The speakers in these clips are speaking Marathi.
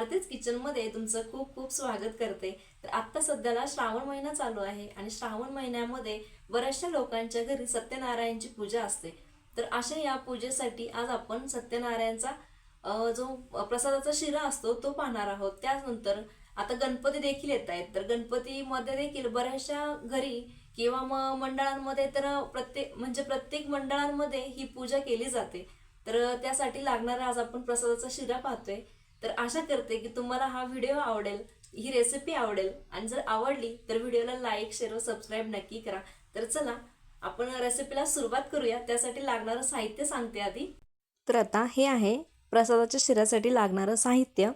आरतीच किचनमध्ये तुमचं खूप खूप स्वागत करते. तर आत्ता सध्याला श्रावण महिना चालू आहे आणि श्रावण महिन्यामध्ये बऱ्याचशा लोकांच्या घरी सत्यनारायणची पूजा असते. तर अशा या पूजेसाठी आज आपण सत्यनारायणचा जो प्रसादाचा शिरा असतो तो पाहणार आहोत. त्यानंतर आता गणपती देखील येत आहेत. तर गणपतीमध्ये देखील बऱ्याचशा घरी किंवा मग मंडळांमध्ये तर प्रत्येक म्हणजे प्रत्येक मंडळांमध्ये ही पूजा केली जाते. तर त्यासाठी लागणारा आज आपण प्रसादाचा शिरा पाहतोय. तर आशा करते की तुम्हाला हा व्हिडिओ आवडेल ही रेसिपी आवडेल. आणि जर आवडली तर व्हिडिओला लाईक शेअर व सबस्क्राईब नक्की करा. तर चला आपण रेसिपीला सुरुवात करूया. त्यासाठी लागणारं साहित्य सांगते आधी. तर आता हे आहे प्रसादाच्या शिऱ्यासाठी लागणारं साहित्य.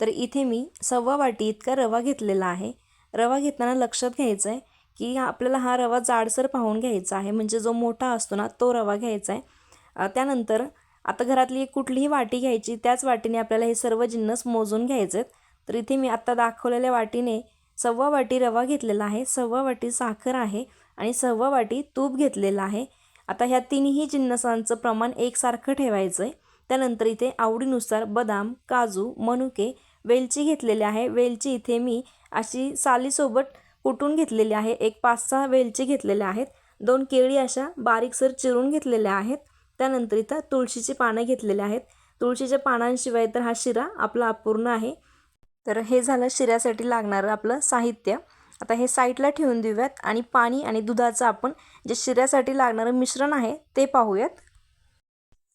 तर इथे मी सव्वा वाटी इतका रवा घेतलेला आहे. रवा घेताना लक्षात घ्यायचं आहे की आपल्याला हा रवा जाडसर पाहून घ्यायचा आहे. म्हणजे जो मोठा असतो ना तो रवा घ्यायचा आहे त्यानंतर आता घरातली एक कुठलीही वाटी घ्यायची त्याच वाटीने आपल्याला हे सर्व जिन्नस मोजून घ्यायचे आहेत तर इथे मी आत्ता दाखवलेल्या वाटीने सव्वा वाटी रवा घेतलेला आहे सव्वा वाटी साखर आहे आणि सव्वा वाटी तूप घेतलेलं आहे. आता ह्या तिन्ही जिन्नसांचं प्रमाण एकसारखं ठेवायचं आहे त्यानंतर इथे आवडीनुसार बदाम काजू मनुके वेलची घेतलेली आहे. वेलची इथे मी अशी सालीसोबत कुटून घेतलेली आहे. एक पाच सहा वेलची घेतलेल्या आहेत. दोन केळी अशा बारीकसर चिरून घेतलेल्या आहेत. त्यानंतर इथं तुळशीची पानं घेतलेली आहेत. तुळशीच्या पानांशिवाय तर हा शिरा आपला अपूर्ण आहे. तर हे झालं शिऱ्यासाठी लागणारं आपलं साहित्य. आता हे साईडला ठेवून देऊयात आणि पाणी आणि दुधाचं आपण जे शिऱ्यासाठी लागणारं मिश्रण आहे ते पाहूयात.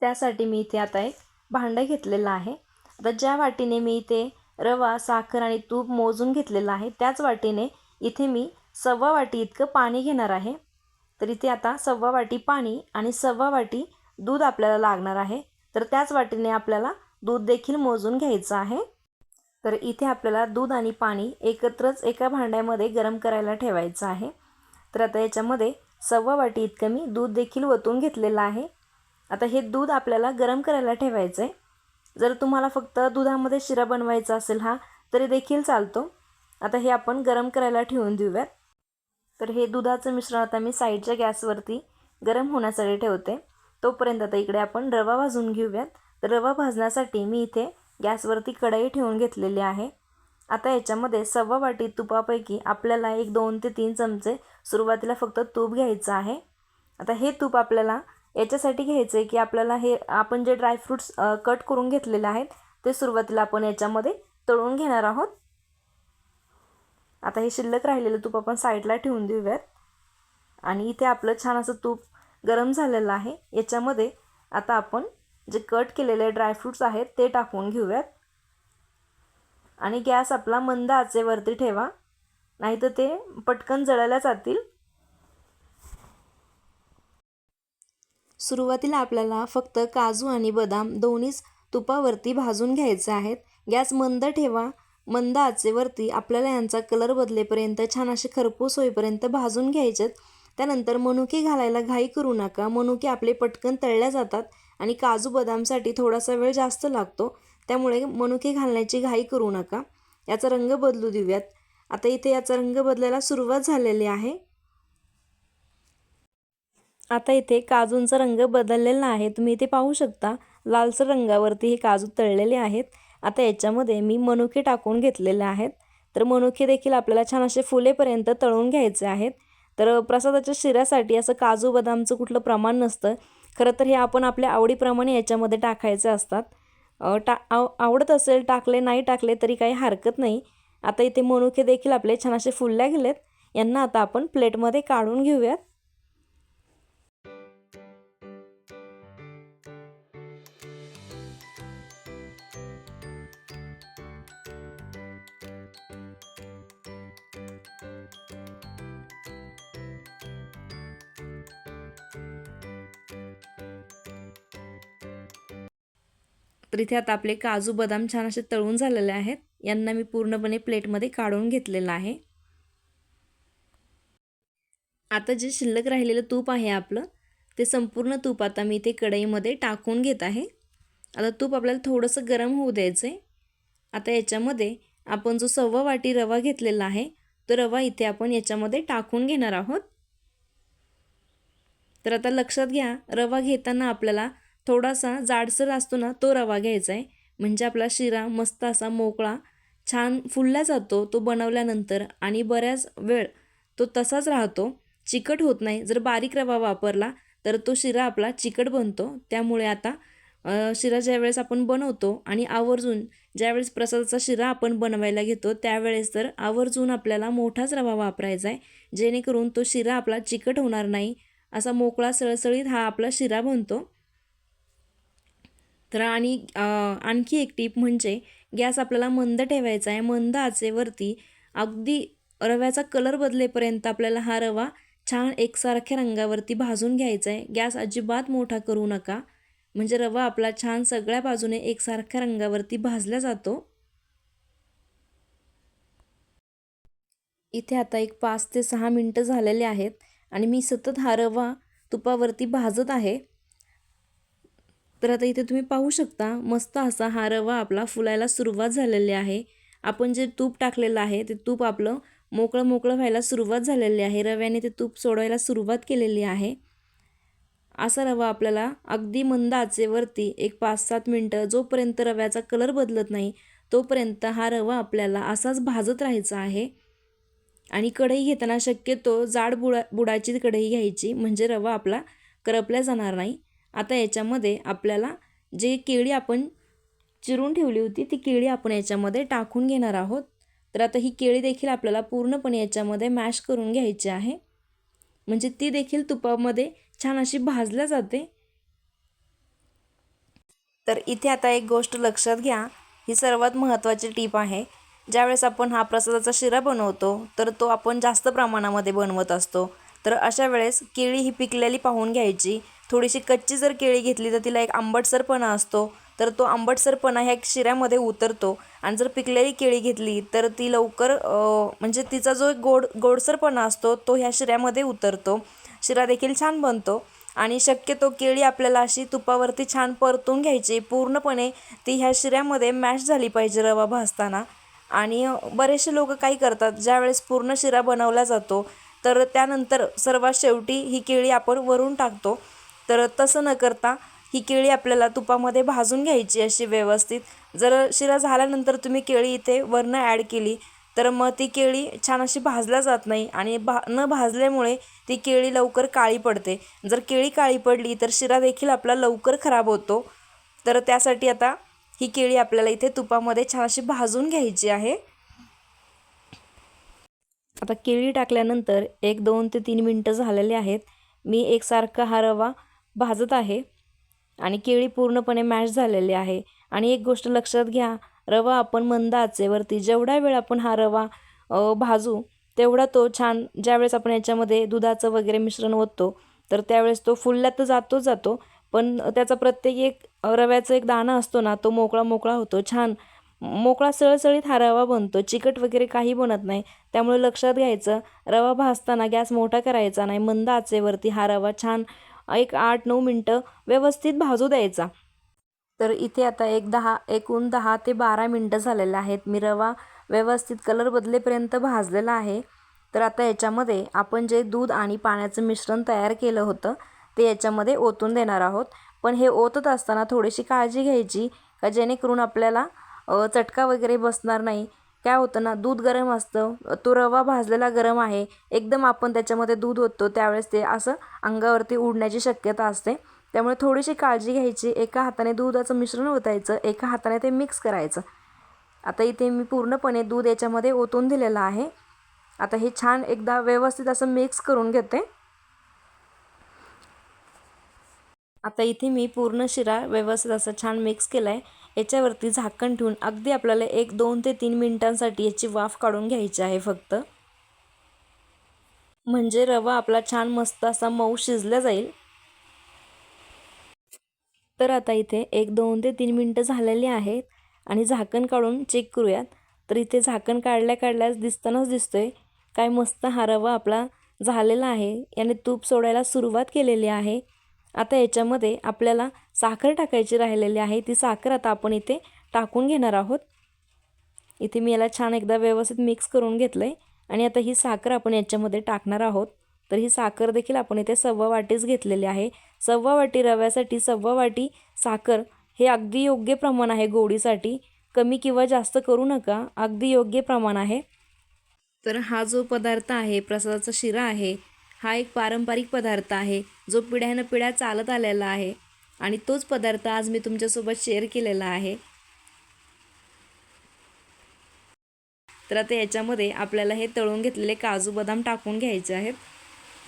त्यासाठी मी इथे आता एक भांडं घेतलेलं आहे. आता ज्या वाटीने मी इथे रवा साखर आणि तूप मोजून घेतलेलं आहे त्याच वाटीने इथे मी सव्वा वाटी इतकं पाणी घेणार आहे. तर इथे आता सव्वा वाटी पाणी आणि सव्वा वाटी दूध आपल्याला लागणार आहे. तर त्याच वाटीने आपल्याला दूध देखील मोजून घ्यायचं आहे. तर इथे आपल्याला दूध आणि पाणी एकत्रच एका भांड्यामध्ये गरम करायला ठेवायचं आहे. तर आता याच्यामध्ये सव्वा वाटी इतकं मी दूध देखील वतून घेतलेलं आहे. आता हे दूध आपल्याला गरम करायला ठेवायचं आहे जर तुम्हाला फक्त दुधामध्ये शिरा बनवायचा असेल हा तरी देखील चालतो. आता हे आपण गरम करायला ठेवून देऊयात. तर हे दुधाचं मिश्रण आता मी साईडच्या गॅसवरती गरम होण्यासाठी ठेवते. तोपर्यंत आता इकडे आपण रवा भाजून घेऊयात. तर रवा भाजण्यासाठी मी इथे गॅसवरती कढई ठेवून घेतलेली आहे. आता याच्यामध्ये सव्वा वाटी तुपापैकी आपल्याला एक दोन ते तीन चमचे सुरुवातीला फक्त तूप घ्यायचं आहे. आता हे तूप आपल्याला याच्यासाठी घ्यायचं आहे की आपल्याला हे आपण जे ड्रायफ्रूट्स कट करून घेतलेले आहेत ते सुरुवातीला आपण याच्यामध्ये तळून घेणार आहोत. आता हे शिल्लक राहिलेलं तूप आपण साईडला ठेवून देऊयात. आणि इथे आपलं छान असं तूप गरम झालेलं आहे. याच्यामध्ये आता आपण जे कट केलेले ड्रायफ्रूट्स आहेत ते टाकून घेऊयात. आणि गॅस आपला मंद आचेवरती ठेवा. नाहीतर ते पटकन जळायला जातील. सुरुवातीला आपल्याला फक्त काजू आणि बदाम दोन्हीच तुपावरती भाजून घ्यायचे आहेत. गॅस मंद ठेवा. मंद आचेवरती आपल्याला यांचा कलर बदलेपर्यंत छान असे खरपूस होईपर्यंत भाजून घ्यायचेत. त्यानंतर मनुके घालायला घाई करू नका. मनुके आपले पटकन तळल्या जातात आणि काजू बदामसाठी थोडासा वेळ जास्त लागतो. त्यामुळे मनुके घालण्याची घाई करू नका. याचा रंग बदलू देऊयात. आता इथे याचा रंग बदलायला सुरुवात झालेली आहे. आता इथे काजूंचा रंग बदललेला आहे. तुम्ही इथे पाहू शकता लालसर रंगावरती हे काजू तळलेले आहेत. आता याच्यामध्ये मी मनुके टाकून घेतलेले आहेत. तर मनुके देखील आपल्याला छान असे फुलेपर्यंत तळून घ्यायचे आहेत. तर प्रसादाच्या शिऱ्यासाठी असं काजू बदामचं कुठलं प्रमाण नसतं. खरं तर हे आपण आपल्या आवडीप्रमाणे याच्यामध्ये टाकायचे असतात. टा आव आवडत असेल टाकले नाही टाकले तरी काही हरकत नाही. आता इथे मनुके देखील आपले छान असे फुलल्या गेलेत. यांना आता आपण प्लेटमध्ये काढून घेऊयात. तर इथे आता आपले काजू बदाम छान असे तळून झालेले आहेत. यांना मी पूर्णपणे प्लेटमध्ये काढून घेतलेलं आहे. आता जे शिल्लक राहिलेलं तूप आहे आपलं ते संपूर्ण तूप आता मी इथे कढईमध्ये टाकून घेत आहे. आता तूप आपल्याला थोडंसं गरम होऊ द्यायचं आहे आता याच्यामध्ये आपण जो सव्वा वाटी रवा घेतलेला आहे तो रवा इथे आपण याच्यामध्ये टाकून घेणार आहोत. तर आता लक्षात घ्या रवा घेताना आपल्याला थोडासा जाडसर असतो ना तो रवा घ्यायचा आहे. म्हणजे आपला शिरा मस्त असा मोकळा छान फुलला जातो तो बनवल्यानंतर आणि बऱ्याच वेळ तो तसाच राहतो. चिकट होत नाही. जर बारीक रवा वापरला तर तो शिरा आपला चिकट बनतो. त्यामुळे आता शिरा ज्यावेळेस आपण बनवतो आणि आवर्जून ज्यावेळेस प्रसादाचा शिरा आपण बनवायला घेतो त्यावेळेस तर आवर्जून आपल्याला मोठाच रवा वापरायचा आहे. जेणेकरून तो शिरा आपला चिकट होणार नाही. असा मोकळा सळसळीत हा आपला शिरा बनतो. तर आणि आणखी एक टीप म्हणजे गॅस आपल्याला मंद ठेवायचा आहे. मंद आचेवरती अगदी रव्याचा कलर बदलेपर्यंत आपल्याला हा रवा छान एकसारख्या रंगावरती भाजून घ्यायचा आहे. गॅस अजिबात मोठा करू नका. म्हणजे रवा आपला छान सगळ्या बाजूने एकसारख्या रंगावरती भाजला जातो. इथे आता एक पाच ते सहा मिनटं झालेले आहेत आणि मी सतत हा रवा तुपावरती भाजत आहे. तर आता इथे तुम्ही पाहू शकता मस्त असा हा रवा आपला फुलायला सुरुवात झालेली आहे. आपण जे तूप टाकलेलं आहे ते तूप आपलं मोकळं मोकळं व्हायला सुरुवात झालेली आहे. रव्याने ते तूप सोडवायला सुरुवात केलेली आहे. असा रवा आपल्याला अगदी मंद आचेवरती एक पाच सात मिनटं जोपर्यंत रव्याचा कलर बदलत नाही तोपर्यंत हा रवा आपल्याला असाच भाजत राहायचा आहे. आणि कढई घेताना शक्यतो जाड बुडा बुडाची कढई घ्यायची म्हणजे रवा आपला करपल्या जाणार नाही. आता याच्यामध्ये आपल्याला जे केळी आपण चिरून ठेवली होती ती केळी आपण याच्यामध्ये टाकून घेणार आहोत. तर आता ही केळी देखील आपल्याला पूर्णपणे याच्यामध्ये मॅश करून घ्यायची आहे. म्हणजे ती देखील तुपामध्ये छान अशी भाजल्या जाते. तर इथे आता एक गोष्ट लक्षात घ्या. ही सर्वात महत्त्वाची टीप आहे. ज्यावेळेस आपण हा प्रसादाचा शिरा बनवतो तर तो आपण जास्त प्रमाणामध्ये बनवत असतो. तर अशा वेळेस केळी ही पिकलेली पाहून घ्यायची. थोडीशी कच्ची जर केळी घेतली तर तिला एक आंबटसरपणा असतो तर तो आंबटसरपणा ह्या शिऱ्यामध्ये उतरतो. आणि जर पिकलेली केळी घेतली तर ती लवकर म्हणजे तिचा जो एक गोड गोडसरपणा असतो तो ह्या शिऱ्यामध्ये उतरतो. शिरा देखील छान बनतो. आणि शक्यतो केळी आपल्याला अशी तुपावरती छान परतून घ्यायची. पूर्णपणे ती ह्या शिऱ्यामध्ये मॅश झाली पाहिजे रवा भाजताना. आणि बरेचसे लोक काय करतात ज्यावेळेस पूर्ण शिरा बनवला जातो तर त्यानंतर सर्वात शेवटी ही केळी आपण वरून टाकतो. तर तसं न करता ही केळी आपल्याला तुपामध्ये भाजून घ्यायची अशी व्यवस्थित. जर शिरा झाल्यानंतर तुम्ही केळी इथे वरनं ॲड केली तर मग ती केळी छान अशी भाजल्या जात नाही आणि भा न भाजल्यामुळे ती केळी लवकर काळी पडते. जर केळी काळी पडली तर शिरा देखील आपला लवकर खराब होतो. तर त्यासाठी आता ही केळी आपल्याला इथे तुपामध्ये छान अशी भाजून घ्यायची आहे. आता केळी टाकल्यानंतर एक दोन ते तीन मिनटं झालेले आहेत. मी एकसारखा हा रवा भाजत आहे आणि केळी पूर्णपणे मॅश झालेली आहे. आणि एक गोष्ट लक्षात घ्या रवा आपण मंद आचेवरती जेवढा वेळ आपण हा रवा भाजू तेवढा तो छान ज्यावेळेस आपण याच्यामध्ये दुधाचं वगैरे मिश्रण ओततो तर त्यावेळेस तो फुलला तर जातो जातो. पण त्याचा प्रत्येक एक रव्याचा एक दाणा असतो ना तो मोकळा मोकळा होतो छान. मोकळा सळसळीत हा रवा बनतो चिकट वगैरे काही बनत नाही. त्यामुळे लक्षात घ्यायचं रवा भाजताना गॅस मोठा करायचा नाही मंद आचेवरती हा रवा छान एक आठ नऊ मिनटं व्यवस्थित भाजू द्यायचा. तर इथे आता एक दहा एकूण दहा ते बारा मिनटं झालेले आहेत. मी रवा व्यवस्थित कलर बदलेपर्यंत भाजलेला आहे. तर आता याच्यामध्ये आपण जे दूध आणि पाण्याचं मिश्रण तयार केलं होतं ते याच्यामध्ये ओतून देणार आहोत. पण हे ओतत असताना थोडीशी काळजी घ्यायची का जेणेकरून आपल्याला चटका वगैरे बसणार नाही. काय होतं ना दूध गरम असतं. तो रवा भाजलेला गरम आहे. एकदम आपण त्याच्यामध्ये दूध ओततो त्यावेळेस ते असं अंगावरती उडण्याची शक्यता असते. त्यामुळे थोडीशी काळजी घ्यायची. एका हाताने दुधाचं मिश्रण ओतायचं एका हाताने ते मिक्स करायचं. आता इथे मी पूर्णपणे दूध याच्यामध्ये ओतून दिलेलं आहे. आता हे छान एकदा व्यवस्थित असं मिक्स करून घेते. आता इथे मी पूर्ण शिरा व्यवस्थित असं छान मिक्स केला आहे याच्यावरती झाकण ठेवून अगदी आपल्याला एक दोन ते तीन मिनिटांसाठी याची वाफ काढून घ्यायची आहे फक्त. म्हणजे रवा आपला छान मस्त असा मऊ शिजला जाईल. तर आता इथे एक दोन ते तीन मिनटं झालेली आहेत आणि झाकण काढून चेक करूयात. तर इथे झाकण काढल्या काढल्यास दिसतानाच दिसतोय काय मस्त हा रवा आपला झालेला आहे. याने तूप सोडायला सुरुवात केलेली आहे. आता याच्यामध्ये आपल्याला साखर टाकायची राहिलेली आहे. ती साखर आता आपण इथे टाकून घेणार आहोत. इथे मी याला छान एकदा व्यवस्थित मिक्स करून घेतलं आहे आणि आता ही साखर आपण याच्यामध्ये टाकणार आहोत. तर ही साखर देखील आपण इथे सव्वा वाटीच घेतलेली आहे. सव्वा वाटी रव्यासाठी सव्वा वाटी साखर हे अगदी योग्य प्रमाण आहे गोडीसाठी. कमी किंवा जास्त करू नका. अगदी योग्य प्रमाण आहे. तर हा जो पदार्थ आहे प्रसादाचा शिरा आहे हा एक पारंपरिक पदार्थ आहे जो पिढ्यानं पिढ्या चालत आलेला आहे. आणि तोच पदार्थ आज मी तुमच्यासोबत शेअर केलेला आहे. तर आता याच्यामध्ये आपल्याला हे तळून घेतलेले काजू बदाम टाकून घ्यायचे आहेत.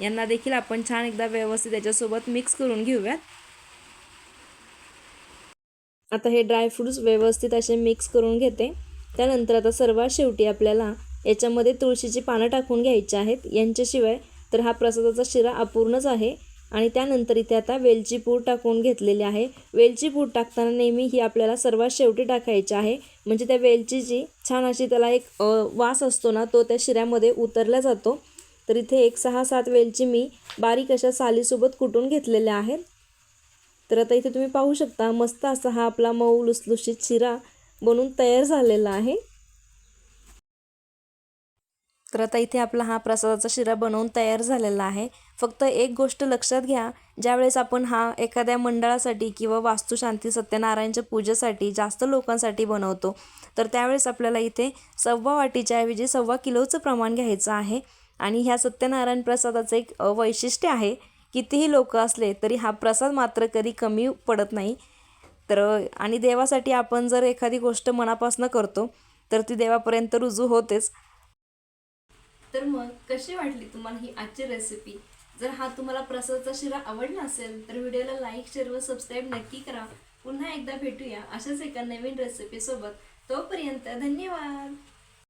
यांना देखील आपण छान एकदा व्यवस्थित याच्यासोबत मिक्स करून घेऊयात. आता हे ड्रायफ्रूट्स व्यवस्थित असे मिक्स करून घेते. त्यानंतर आता सर्वात शेवटी आपल्याला याच्यामध्ये तुळशीची पानं टाकून घ्यायची आहेत. यांच्याशिवाय तर हा प्रसादाचा शिरा अपूर्णच आहे. आणि त्यानंतर इथे आता वेलची पूड टाकून घेतलेली आहे. वेलची पूड टाकताना नेहमी ही आपल्याला सर्वात शेवटी टाकायची आहे. म्हणजे त्या वेलचीची छान अशी त्याला एक वास असतो ना तो त्या शिऱ्यामध्ये उतरला जातो. तर इथे एक सहा सात वेलची मी बारीक अशा सालीसोबत कुटून घेतलेल्या आहेत. तर आता इथे तुम्ही पाहू शकता मस्त असा हा आपला मऊ लुसलुशीत शिरा बनून तयार झालेला आहे. तर आता इथे आपला हा प्रसादाचा शिरा बनवून तयार झालेला आहे. फक्त एक गोष्ट लक्षात घ्या ज्यावेळेस आपण हा एखाद्या मंडळासाठी किंवा वास्तुशांती सत्यनारायणच्या पूजेसाठी जास्त लोकांसाठी बनवतो तर त्यावेळेस आपल्याला इथे सव्वा वाटीच्या ऐवजी सव्वा किलोचं प्रमाण घ्यायचं आहे. आणि ह्या सत्यनारायण प्रसादाचं एक वैशिष्ट्य आहे कितीही लोक असले तरी हा प्रसाद मात्र कधी कमी पडत नाही. तर आणि देवासाठी आपण जर एखादी गोष्ट मनापासून करतो तर ती देवापर्यंत रुजू होतेच. तर मग कशी वाटली तुम्हाला ही आजची रेसिपी जर हा तुम्हाला प्रसादचा शिरा आवडला असेल तर व्हिडिओला लाईक शेअर व सबस्क्राईब नक्की करा. पुन्हा एकदा भेटूया अशाच एका नवीन रेसिपीसोबत तोपर्यंत धन्यवाद!